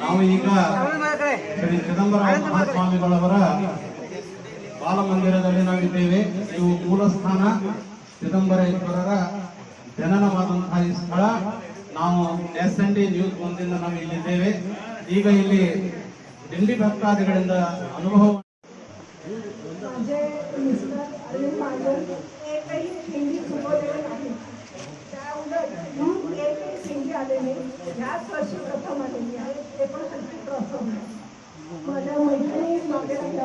ನಾವು ಈಗ ಶ್ರೀ ಚಿದಂಬರ ಮಹಾಸ್ವಾಮಿಗಳವರ ಬಾಲಮಂದಿರದಲ್ಲಿ ನಾವಿದ್ದೇವೆ. ಇದು ಮೂಲಸ್ಥಾನ ಚಿದಂಬರೇಶ್ವರರ ಜನನವಾದಂತಹ ಈ ಸ್ಥಳ. ನಾವು ಎಸ್ ಎನ್ ಡಿ ನ್ಯೂಸ್ ಒಂದಿಂದ ನಾವು ಇಲ್ಲಿದ್ದೇವೆ. ಈಗ ಇಲ್ಲಿ ದಿಂಡಿ ಭಕ್ತಾದಿಗಳಿಂದ ಅನುಭವ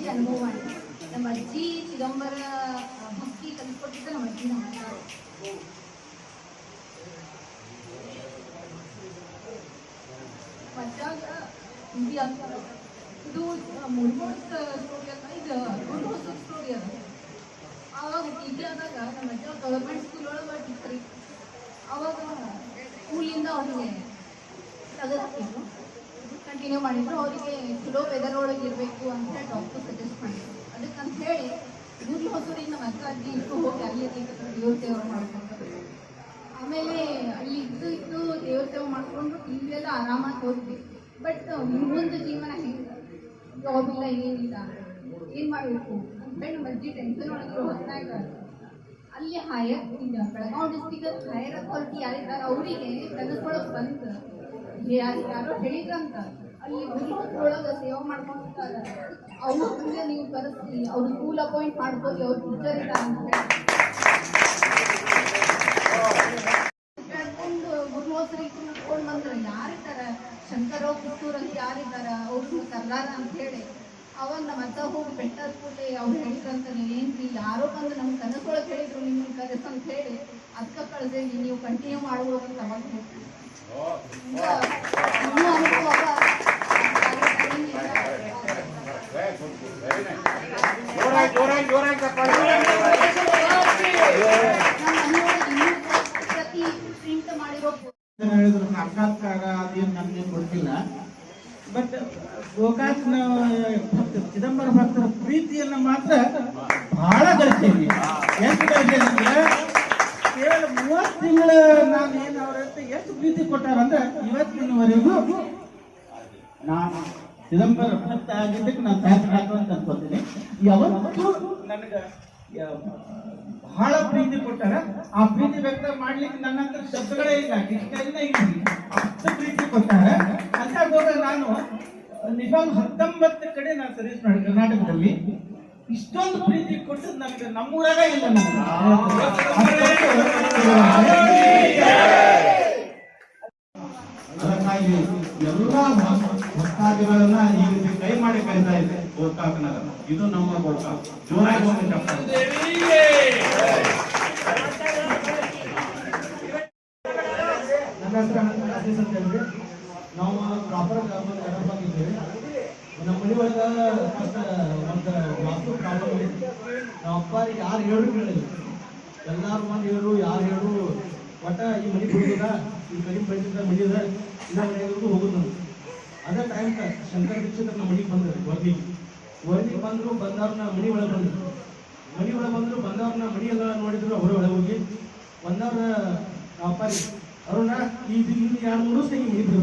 థ్యాంక్ యూ మంచి చిదంబర భక్తి కలిసిపోతుంది మంచి నమ్మకారు ఇది అంటారు ಇದು ಮುರ್ಮೋಸ್ ಸ್ಟೋರಿ ಅಂತ ಇದು ಮುರ್ಮೋಸ್ ಸ್ಟೋರಿ ಅದ ಆವಾಗ ಟೀಚರ್ ಆದಾಗ ನಮ್ಮ ಅಜ್ಜ ಗವರ್ಮೆಂಟ್ ಸ್ಕೂಲ್ ಒಳಗೆ ಟೀಚರ್ ಅವಾಗ ಸ್ಕೂಲಿಂದ ಅವ್ರಿಗೆ ತೆಗೆದಾಕಿದ್ರು ಕಂಟಿನ್ಯೂ ಮಾಡಿದ್ರು. ಅವರಿಗೆ ಚಲೋ ವೆದರ್ ಒಳಗೆ ಇರಬೇಕು ಅಂತ ಡಾಕ್ಟರ್ ಸಜೆಸ್ಟ್ ಮಾಡಿದ್ರು. ಅದಕ್ಕಂತ ಹೇಳಿ ಗುರ್ಲು ಹೊಸೂರಿಗೆ ನಮ್ಮ ಅಜ್ಜ ಅಜ್ಜಿ ಇಟ್ಟು ಹೋಗಿ ಅಲ್ಲಿ ದೇವ್ರ ಸೇವೆ ಮಾಡ್ಕೊಂಡು ಆಮೇಲೆ ಅಲ್ಲಿ ಇದ್ದು ಇದ್ದು ದೇವ್ರ ಸೇವೆ ಮಾಡಿಕೊಂಡು ಇಲ್ಲಿ ಆರಾಮಾಗಿ ಹೋದ್ವಿ. ಬಟ್ ಮುಂದೆ ಜೀವನ ಹೆಂಗೆ ಜಾಬ್ ಇಲ್ಲ ಏನಿಲ್ಲ. ಏನು ಮಾಡಬೇಕು? ನಮ್ಮ ಅಜ್ಜಿ ಟೆನ್ಷನ್ ಒಳಗಿರೋ ಹೊತ್ತಾಗ ಅಲ್ಲಿ ಹೈಯರ್ ಈಗ ಬೆಳಗಾವ್ ಡಿಸ್ಟಿಕ್ ಹೈಯರ್ ಅಥಾರಿಟಿ ಯಾರಿದ್ದಾರೆ ಅವರಿಗೆ ಕನಸೊಳಗೆ ಬಂತು ಯಾರು ಯಾರೋ ಹೇಳಿದ್ರಂತ ಅಲ್ಲಿ ಒಳಗೆ ಸೇವೆ ಮಾಡ್ಕೊಂಡಿರ್ತಾರೆ ಅವ್ರ ಮುಂದೆ ನೀವು ಕರೆಸಿ ಅವ್ರ ಸ್ಕೂಲ್ ಅಪಾಯಿಂಟ್ ಮಾಡ್ಕೊಳ್ಳಿ ಅವ್ರ ಟೀಚರ್ ಇದ್ದಾರೆ ಅಂತ ಹೇಳಿ. ಯಾರಿದ್ದಾರೆ ಪುತ್ತೂರಲ್ಲಿ ಯಾರಿದ್ದಾರ? ಅವ್ರನ್ನ ಕರ್ಲಾರ ಅಂತ ಹೇಳಿ. ಅವಾಗ ನಮ್ಮ ಅತ್ತ ಹೋಗಿ ಬೆಟ್ಟದ ಕೂಡಲೇ ಅವ್ರು ಹೇಳಿದ್ರಂತ ಏನ್ರಿ ಯಾರೋ ಬಂದು ನಮ್ಮ ಕನಸೊಳಗೆ ಹೇಳಿದ್ರು ನಿಮ್ಮ ಕನಸು ಅಂತ ಹೇಳಿ ಅದಕ್ಕೆ ಕಳ್ದೇವಿ ನೀವು ಕಂಟಿನ್ಯೂ ಮಾಡುವಂತ ಅಂತ ಅವಾಗ ಹೇಳ್ತೀನಿ ಇನ್ನೂ ಅನುಭವ ಸಾಕ್ಷಾತ್ಕಾರ ಅದೇನು ನಮ್ಗೆ ಗೊತ್ತಿಲ್ಲ ಬಟ್ ಗೋಕಾಕ್ನ, ಭಕ್ತ, ಚಿದಂಬರ ಭಕ್ತರ ಪ್ರೀತಿಯನ್ನ ಮಾತ್ರ ಬಹಳ ಗಳಿಸ್ತೀವಿ ಎಷ್ಟು ಗಳಿಸೇವಿ ಅಂದ್ರೆ, ಕೇವಲ ಮೂವತ್ತು ತಿಂಗಳ ನಾನು ಏನು ಅವ್ರ ಹತ್ರ ಎಷ್ಟು ಪ್ರೀತಿ ಕೊಟ್ಟಾರಂದ್ರೆ ಇವತ್ತಿನವರೆಗೂ ನಾನು ಚಿದಂಬರ ಭಕ್ತ ಆಗಿದ್ದಕ್ಕೆ ನಾನು ಸಾರ್ಥಕ ಅಂತ ಅನ್ಕೋತೀನಿ. ಯಾವತ್ತೂ ನನಗೆ ಬಹಳ ಪ್ರೀತಿ ಕೊಟ್ಟಾರ. ಆ ಪ್ರೀತಿ ವ್ಯಕ್ತ ಮಾಡ್ಲಿಕ್ಕೆ ನನ್ನ ಹತ್ರ ಶಬ್ದಗಳೇ ಇಲ್ಲ ಡಿಕ್ಷನರಿನೇ ಇಲ್ಲ ಕೊಟ್ಟಾರ ಅಂತ ಹೋದಾಗ ನಾನು. ನಿಜಾಮ್ ಹತ್ತೊಂಬತ್ತು ಕಡೆ ನಾನು ಸರ್ವಿಸ್ ಮಾಡಿ ಕರ್ನಾಟಕದಲ್ಲಿ. ಇಷ್ಟೊಂದು ಪ್ರೀತಿ ಕೊಟ್ಟು ನನಗೆ ನಮ್ಮೂರಾಗ ಇಲ್ಲ ನನಗೆ ಅದಕ್ಕಾಗಿ ಎಲ್ಲಾ ಭಕ್ತಾದಿಗಳನ್ನ ಈ ರೀತಿ ಕೈ ಮಾಡಿ ಕರೀತಾ ಇದೆ ಗೋಕಾಕನಗರ ಇದು ನಮ್ಮ ಗೋಕಾಕ್. ಜೋರಾಗಿ ಒಂದು ಚಪ್ಪಾಳೆ. ನನ್ನ ಹೆಸರು ಅನಂತ ರಾಜೇಶ್ ಅಂತ ಹೇಳಿದ್ರೆ ನಾವು ಬಂದಿದ್ದೇವೆ ನಮ್ಮ ಮನೆ ಒಳಗ ಫಸ್ಟ್ ಒಂದು ಪ್ರಾಬ್ಲಮ್ ಐತಿ ನಮ್ಮ ಅಪ್ಪಾರಿಗೆ ಯಾರು ಹೇಳು ಕೇಳಿಲ್ಲ. ಎಲ್ಲಾರು ಮಂದಿ ಯಾರು ಹೇಳು ಒಟ್ಟ ಈ ಮನೆ ಬಿಡುದ ಈ ಕಡಿಮೆ ಬೆಳೆಸಿದ ಮನೆ ಅದ ಇದ ಮನೆಯವ್ರಿಗೂ ಹೋಗುದು ನಾವು. ಅದೇ ಟೈಮ್ ಶಂಕರ ದೀಕ್ಷಿತ ನಮ್ಮ ಮನೆಗೆ ಬಂದ್ರು ವರ್ದಿಗೆ ವರ್ದಿಗೆ ಬಂದ್ರು ಬಂದವ್ರನ್ನ ಮನೆ ಒಳಗೆ ಬಂದ್ರು. ಮನೆ ಒಳಗೆ ಬಂದ್ರು ಬಂದವ್ರನ್ನ ಮನೆ ಎಲ್ಲ ನೋಡಿದ್ರು, ಅವ್ರ ಒಳಗೆ ಹೋಗಿ. ಬಂದವ್ರ ಅಪ್ಪಾರಿ, ಅರುಣ, ಈ ಇನ್ನು ಎರಡು ಮೂರು ಇದ್ರು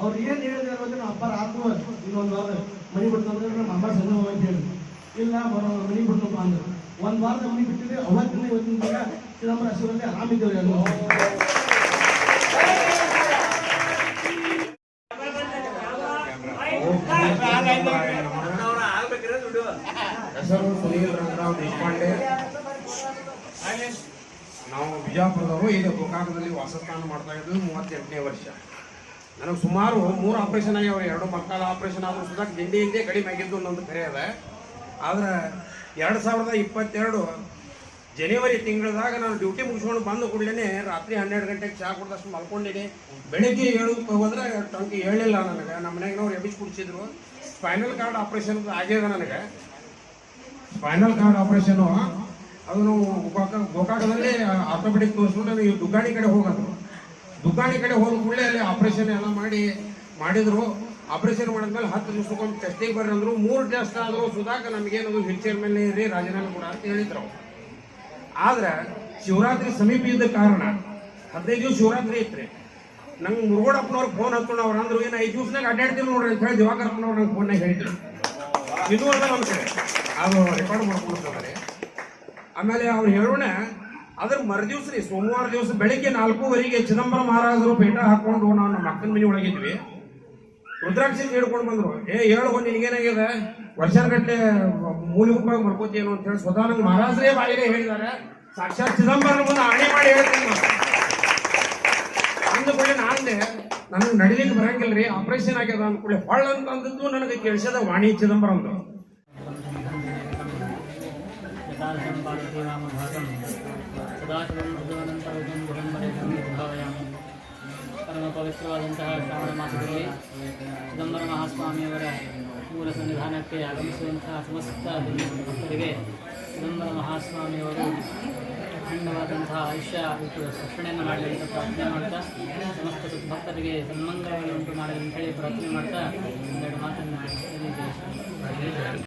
ಅವ್ರು ಏನ್ ಹೇಳಿದೆ ನಮ್ಮ ಅಪ್ಪ ರಾತ್ರಿ ಇನ್ನೊಂದು ವಾರ ಮನೆ ಬಿಡ್ತಂದ್ರೆ ನಮ್ಮ ಅಮ್ಮ ಸಣ್ಣ ಅಂತ ಹೇಳಿ ಇಲ್ಲ ಮನೆ ಬಿಡ್ತಪ್ಪ ಅಂದ್ರೆ. ಒಂದ್ ವಾರದ ಮನೆ ಬಿಟ್ಟಿದ್ರೆ ಅವತ್ತಿನ ಇವತ್ತಿನ ದಿನ ಚಿದಂಬರ ಹಸಿರಲ್ಲಿ ಆರಾಮಿದ್ದೇವೆ ದೇಶಪಾಂಡೆ. ನಾವು ಬಿಜಾಪುರದವರು ಈಗ ಗೋಕಾಕದಲ್ಲಿ ವಾಸಸ್ಥಾನ ಮಾಡ್ತಾ ಇದ್ದು ಮೂವತ್ತೆಂಟನೇ ವರ್ಷ. ನನಗೆ ಸುಮಾರು ಮೂರು ಆಪ್ರೇಷನ್ ಆಗ್ಯಾವ ಎರಡು ಮಕ್ಕಳ ಆಪ್ರೇಷನ್ ಆದರೂ ಸುಧಾ ಹಿಂದೆ ಹಿಂದೆ ಕಡಿಮೆ ಆಗಿದ್ದು ಅನ್ನೋದು ಕರೆ ಅದ ಆದ್ರೆ ಎರಡು ಸಾವಿರದ ಇಪ್ಪತ್ತೆರಡು ಜನವರಿ ತಿಂಗಳದಾಗ ನಾನು ಡ್ಯೂಟಿ ಮುಗಿಸ್ಕೊಂಡು ಬಂದ ಕೂಡಲೇ ರಾತ್ರಿ ಹನ್ನೆರಡು ಗಂಟೆಗೆ ಚಹಾ ಕುಡ್ದಷ್ಟು ಮಲ್ಕೊಂಡಿನಿ. ಬೆಳಗ್ಗೆ ಏಳು ಹೋದ್ರೆ ಟಂಕಿ ಹೇಳಿಲ್ಲ ನನಗೆ. ನಮ್ಮ ಮನೆಗಿನವ್ರು ಎಬ್ಬಿಸಿ ಕುಡಿಸಿದ್ರು. ಸ್ಪೈನಲ್ ಕಾರ್ಡ್ ಆಪ್ರೇಷನ್ ಆಗ್ಯದ ನನಗೆ. ಸ್ಪೈನಲ್ ಕಾರ್ಡ್ ಆಪ್ರೇಷನು ಅದನ್ನು ಗೋಕಾಕದಲ್ಲಿ ಆರ್ಥೋಪೆಡಿಕ್ ತೋರಿಸ್ಬಿಟ್ಟು ದುಗ್ಗಾಣಿ ಕಡೆ ಹೋಗಂದ್ರು. ದುಗ್ಗಾಣಿ ಕಡೆ ಹೋದ ಕೂಡಲೇ ಅಲ್ಲಿ ಆಪರೇಷನ್ ಎಲ್ಲ ಮಾಡಿ ಮಾಡಿದ್ರು. ಆಪರೇಷನ್ ಮಾಡಿದ್ಮೇಲೆ ಹತ್ತು ದಿವಸಕ್ಕೊಂದು ಟೆಸ್ಟಿಗೆ ಬರ್ರಿ ಅಂದ್ರು. ಮೂರು ಟೆಸ್ಟ್ ಆದರೂ ಸುಧಾಕ ನಮಗೇನದು ಹೆಚ್ಚಿನ ಮೇಲೆ ಇರಿ, ರಾಜೀನಾಮೆ ಕೂಡ ಅಂತ ಹೇಳಿದ್ರು. ಆದ್ರೆ ಶಿವರಾತ್ರಿ ಸಮೀಪ ಇದ್ದ ಕಾರಣ ಹದಿನೈದು ದಿವಸ ಶಿವರಾತ್ರಿ ಐತ್ರಿ. ನಂಗೆ ಮುರುಗೋಡಪ್ಪನವ್ರಿಗೆ ಫೋನ್ ಹತ್ಕೊಂಡು ಅವ್ರು ಅಂದ್ರು, ಏನು ಐದು ದಿವಸನಾಗ ಅಡ್ಡಾಡ್ತೀನಿ ನೋಡ್ರಿ ಅಂತ ಹೇಳಿ ದಿವಾಕರಪ್ಪನವ್ರು ನಂಗೆ ಫೋನ್ನಾಗ ಹೇಳಿದ್ರು. ಇದು ಅದ ನಮ್ಮ ಕಡೆ ಅದು ರೆಕಾರ್ಡ್ ಮಾಡ್ಕೊಂಡು ಆಮೇಲೆ ಅವ್ರು ಹೇಳೋಣ ಅದ್ರ ಮರುದಿವ್ಸ ರೀ, ಸೋಮವಾರ ದಿವಸ ಬೆಳಿಗ್ಗೆ ನಾಲ್ಕೂವರೆಗೆ ಚಿದಂಬರ ಮಹಾರಾಜರು ಪೇಟ ಹಾಕೊಂಡು ನಾವು ನಮ್ಮ ಅಕ್ಕನ ಮನೆ ಒಳಗಿದ್ವಿ ರುದ್ರಾಕ್ಷಿ ಹಿಡ್ಕೊಂಡು ಬಂದ್ರು. ಏ, ಹೇಳು ನಿನಗೇನಾಗಿದೆ? ವರ್ಷಗಟ್ಟಲೆ ಮೂಲಿ ಮುಖವಾಗಿ ಮರ್ಕೋತೇನು ಅಂತ ಹೇಳಿ ಸ್ವತಃ ನಂಗೆ ಮಹಾರಾಜರೇ ಬಾಯಿಗೆ ಹೇಳಿದ್ದಾರೆ. ಸಾಕ್ಷಾತ್ ಚಿದಂಬರನ ಮುಂದೆ ಆಣೆ ಮಾಡಿ ಹೇಳ್ತೀನಿ ನಾನು. ಅಂದ್ಕೊಳ್ಳಿ ನಾಂದೆ ನನಗೆ ನಡಿಲಿಕ್ಕೆ ಬರಂಗಿಲ್ಲ ರೀ, ಆಪರೇಷನ್ ಆಗ್ಯದ ಅಂದ್ಕೊಳ್ಳಿ ಹೊಳ್ಳ ಅಂತ ನನಗೆ ಕೇಳಿಸದ ವಾಣಿ ಚಿದಂಬರಂದು. यथार्थं पार्वती रामभागं ಸದಾಶಿವಂ ಭಗವನಂತರಜಂ ದಿಗಂಬರೆ ಭಾವಯಾಮಿ ಪರಮ ಪವಿತ್ರವಾದಂತಹ ಶ್ರಾವಣ ಮಾಸದಲ್ಲಿ ಚಿದಂಬರ ಮಹಾಸ್ವಾಮಿಯವರ ಮೂಲ ಸನ್ನಿಧಾನಕ್ಕೆ ಆಗಮಿಸುವಂತಹ ಸಮಸ್ತ ಭಕ್ತರಿಗೆ ಚಿದಂಬರ ಮಹಾಸ್ವಾಮಿಯವರು ಅಖಂಡವಾದಂತಹ ಆಯುಷ್ಯ ಇಟ್ಟು ರಕ್ಷಣೆಯನ್ನು ಮಾಡಲಿ ಅಂತ ಪ್ರಾರ್ಥನೆ ಮಾಡ್ತಾ ಸಮಸ್ತ ಭಕ್ತರಿಗೆ ಸನ್ಮಂಗಲವನ್ನು ಉಂಟು ಮಾಡಲಿ ಅಂತೇಳಿ ಪ್ರಾರ್ಥನೆ ಮಾಡ್ತಾ ಒಂದೆರಡು ಮಾತನ್ನು ಹೇಳಿದ್ದೇನೆ